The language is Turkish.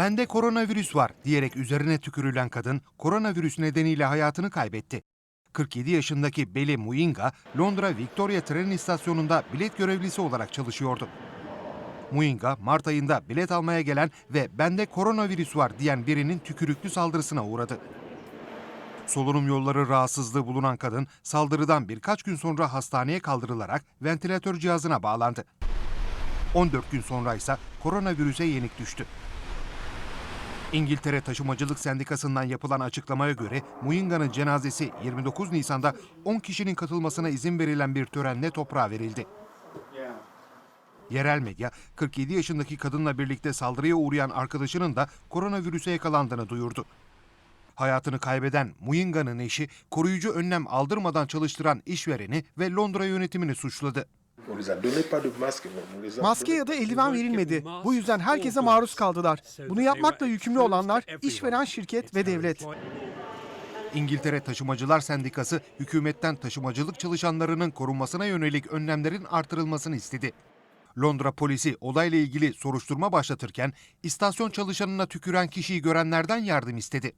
Bende koronavirüs var diyerek üzerine tükürülen kadın koronavirüs nedeniyle hayatını kaybetti. 47 yaşındaki Beli Muinga, Londra Victoria tren istasyonunda bilet görevlisi olarak çalışıyordu. Muinga, Mart ayında bilet almaya gelen ve bende koronavirüs var diyen birinin tükürüklü saldırısına uğradı. Solunum yolları rahatsızlığı bulunan kadın saldırıdan birkaç gün sonra hastaneye kaldırılarak ventilatör cihazına bağlandı. 14 gün sonra ise koronavirüse yenik düştü. İngiltere Taşımacılık Sendikası'ndan yapılan açıklamaya göre Muinga'nın cenazesi 29 Nisan'da 10 kişinin katılmasına izin verilen bir törenle toprağa verildi. Yerel medya 47 yaşındaki kadınla birlikte saldırıya uğrayan arkadaşının da koronavirüse yakalandığını duyurdu. Hayatını kaybeden Muinga'nın eşi koruyucu önlem aldırmadan çalıştıran işvereni ve Londra yönetimini suçladı. Maske ya da eldiven verilmedi. Bu yüzden herkese maruz kaldılar. Bunu yapmakla yükümlü olanlar işveren şirket ve devlet. İngiltere Taşımacılar Sendikası hükümetten taşımacılık çalışanlarının korunmasına yönelik önlemlerin artırılmasını istedi. Londra polisi olayla ilgili soruşturma başlatırken istasyon çalışanına tüküren kişiyi görenlerden yardım istedi.